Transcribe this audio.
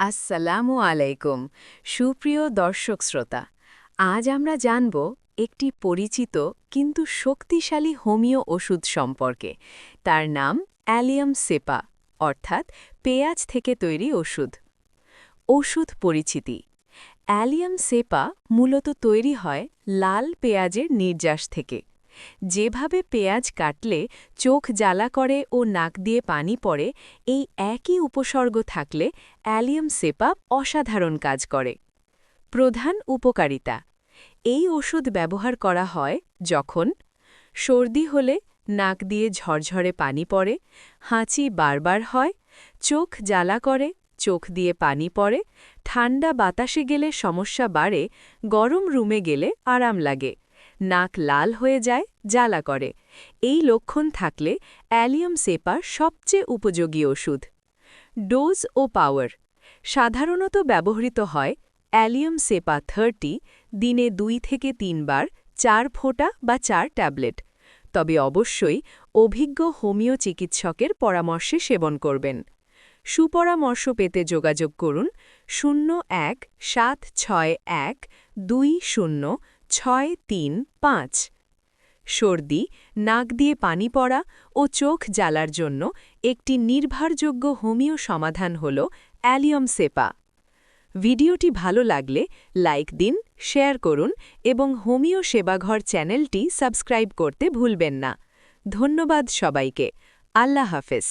আসসালামু আলাইকুম, সুপ্রিয় দর্শক শ্রোতা। আজ আমরা জানব একটি পরিচিত কিন্তু শক্তিশালী হোমিও ওষুধ সম্পর্কে। তার নাম অ্যালিয়াম সেপা, অর্থাৎ পেঁয়াজ থেকে তৈরি ওষুধ। ওষুধ পরিচিতি। অ্যালিয়াম সেপা মূলত তৈরি হয় লাল পেঁয়াজের নির্যাস থেকে। যেভাবে পেঁয়াজ কাটলে চোখ জ্বালা করে ও নাক দিয়ে পানি পড়ে, এই একই উপসর্গ থাকলে অ্যালিয়াম সেপা অসাধারণ কাজ করে। প্রধান উপকারিতা, এই ওষুধ ব্যবহার করা হয় যখন সর্দি হলে নাক দিয়ে ঝরঝরে পানি পড়ে, হাঁচি বারবার হয়, চোখ জ্বালা করে, চোখ দিয়ে পানি পড়ে, ঠান্ডা বাতাসে গেলে সমস্যা বাড়ে, গরম রুমে গেলে আরাম লাগে। নাক লাল হয়ে যায়, জ্বালা করে। এই লক্ষণ থাকলে অ্যালিয়াম সেপা সবচেয়ে উপযোগী ওষুধ। ডোজ ও পাওয়ার। সাধারণত ব্যবহৃত হয় অ্যালিয়াম সেপা থার্টি দিনে দুই থেকে তিনবার চার ফোঁটা বা চার ট্যাবলেট। তবে অবশ্যই অভিজ্ঞ হোমিও চিকিৎসকের পরামর্শে সেবন করবেন। সুপরামর্শ পেতে যোগাযোগ করুন শূন্য এক সাত ছয় এক দুই শূন্য ছয় তিন পাঁচ। সর্দি, নাক দিয়ে পানি পড়া ও চোখ জ্বালার জন্য একটি নির্ভরযোগ্য হোমিও সমাধান হল অ্যালিয়ম সেপা। ভিডিওটি ভালো লাগলে লাইক দিন, শেয়ার করুন এবং হোমিও সেবাঘর চ্যানেলটি সাবস্ক্রাইব করতে ভুলবেন না। ধন্যবাদ সবাইকে। আল্লাহ হাফেজ।